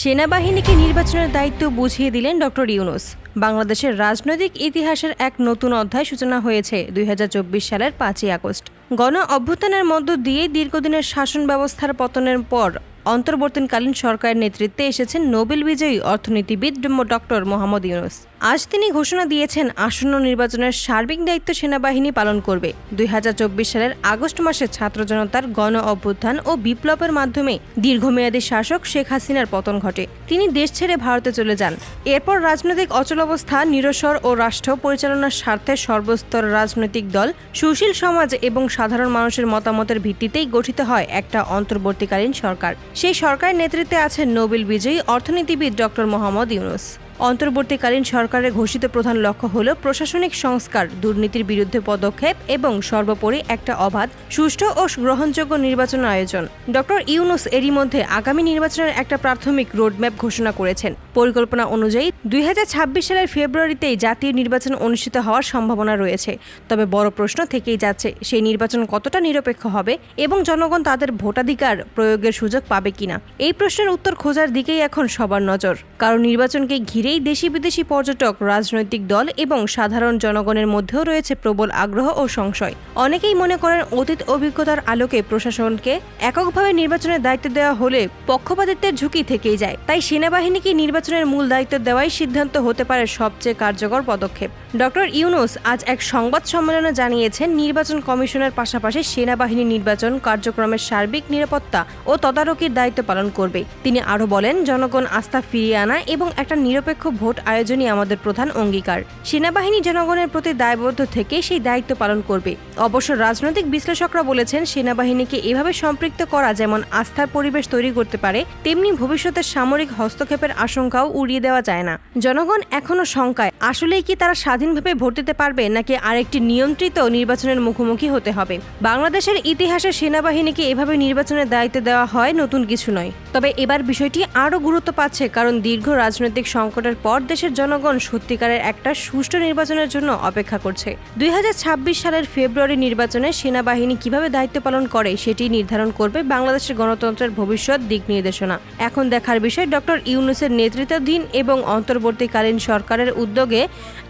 সেনাবাহিনীকে নির্বাচনের দায়িত্ব বুঝিয়ে দিলেন ডক্টর ইউনুস। বাংলাদেশের রাজনৈতিক ইতিহাসের এক নতুন অধ্যায় সূচনা হয়েছে দুই হাজার চব্বিশ সালের পাঁচই আগস্ট। গণ অভ্যুত্থানের মধ্য দিয়ে দীর্ঘদিনের শাসন ব্যবস্থার পতনের পর অন্তর্বর্তীকালীন সরকারের নেতৃত্বে এসেছেন নোবেল বিজয়ী অর্থনীতিবিদ ডক্টর মোহাম্মদ ইউনুস। আজ তিনি ঘোষণা দিয়েছেন আসন্ন নির্বাচনের সার্বিক দায়িত্ব সেনাবাহিনী পালন করবে। দুই হাজার চব্বিশ সালের আগস্ট মাসে ছাত্র জনতার গণ অভ্যুত্থান ও বিপ্লবের মাধ্যমে দীর্ঘমেয়াদী শাসক শেখ হাসিনার পতন ঘটে। তিনি দেশ ছেড়ে ভারতে চলে যান। এরপর রাজনৈতিক অচলাবস্থা নিরসর ও রাষ্ট্র পরিচালনার স্বার্থে সর্বস্তর রাজনৈতিক দল, সুশীল সমাজ এবং সাধারণ মানুষের মতামতের ভিত্তিতেই গঠিত হয় একটা অন্তর্বর্তীকালীন সরকার। সেই সরকার নেতৃত্বে আছেন নোবেল বিজয়ী অর্থনীতিবিদ ডক্টর মোহাম্মদ ইউনুস। অন্তর্বর্তীকালীন সরকারের ঘোষিত প্রধান লক্ষ্য হল প্রশাসনিক সংস্কার, দুর্নীতির বিরুদ্ধে পদক্ষেপ এবং সর্বোপরি একটা অবাধ, সুষ্ঠু ও গ্রহণযোগ্য নির্বাচন আয়োজন। ডক্টর ইউনুস এরই মধ্যে আগামী নির্বাচনের একটা প্রাথমিক রোডম্যাপ ঘোষণা করেছেন। পরিকল্পনা অনুযায়ী দুই হাজার ছাব্বিশ সালের ফেব্রুয়ারিতেই জাতীয় নির্বাচন অনুষ্ঠিত হওয়ার সম্ভাবনা রয়েছে। তবে বড় প্রশ্ন থেকেই যাচ্ছে, সেই নির্বাচন কতটা নিরপেক্ষ হবে এবং জনগণ তাদের ভোটাধিকার প্রয়োগের সুযোগ পাবে কিনা? এই প্রশ্নের উত্তর খোঁজার দিকেই এখন সবার নজর। কারণ নির্বাচনকে ঘিরেই দেশি বিদেশি পর্যটক, রাজনৈতিক দল এবং সাধারণ জনগণের মধ্যেও রয়েছে প্রবল আগ্রহ ও সংশয়। অনেকেই মনে করেন অতীত অভিজ্ঞতার আলোকে প্রশাসনকে এককভাবে নির্বাচনের দায়িত্ব দেওয়া হলে পক্ষপাতিত্বের ঝুঁকি থেকেই যায়। তাই সেনাবাহিনীকে নির্বাচনের মূল দায়িত্ব দেওয়াই সিদ্ধান্ত হতে পারে সবচেয়ে কার্যকর পদক্ষেপ। ডক্টর ইউনুস আজ এক সংবাদ সম্মেলনে জানিয়েছেন, নির্বাচন কমিশনের পাশাপাশি সেনাবাহিনী নির্বাচন কার্যক্রমের সার্বিক নিরাপত্তা ও তদারকির দায়িত্ব পালন করবে। তিনি আরও বলেন, জনগণ আস্থা ফিরিয়ে আনা এবং একটা নিরপেক্ষ ভোট আয়োজনই আমাদের প্রধান অঙ্গীকার। সেনাবাহিনী জনগণের প্রতি দায়বদ্ধ থেকে সেই দায়িত্ব পালন করবে। অবশ্য রাজনৈতিক বিশ্লেষকরা বলেছেন, সেনাবাহিনীকে এভাবে সম্পৃক্ত করা যেমন আস্থার পরিবেশ তৈরি করতে পারে, তেমনি ভবিষ্যতের সামরিক হস্তক্ষেপের আশঙ্কাও উড়িয়ে দেওয়া যায় না। জনগণ এখনও শঙ্কায়, আসলেই কি তারা স্বাধীনভাবে ভোট দিতে পারবে, নাকি আরেকটি নিয়ন্ত্রিত নির্বাচনের মুখোমুখি হতে হবে? বাংলাদেশের ইতিহাসে সেনাবাহিনীকে এভাবে নির্বাচনের দায়িত্ব দেওয়া হয় নতুন কিছু নয়। তবে এবার বিষয়টি আরও গুরুত্ব পাচ্ছে, কারণ দীর্ঘ রাজনৈতিক সংকটের পর দেশের জনগণ সত্যিকারের একটা সুষ্ঠু নির্বাচনের জন্য অপেক্ষা করছে। দুই হাজার ছাব্বিশ সালের ফেব্রুয়ারি নির্বাচনে সেনাবাহিনী কীভাবে দায়িত্ব পালন করে সেটি নির্ধারণ করবে বাংলাদেশের গণতন্ত্রের ভবিষ্যৎ দিক নির্দেশনা। এখন দেখার বিষয় ডক্টর ইউনুসের নেতৃত্বাধীন এবং অন্তর্বর্তীকালীন সরকারের উদ্যোগে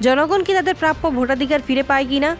জনগণ কি তাদের প্রাপ্য ভোটাধিকার ফিরে পায় কিনা?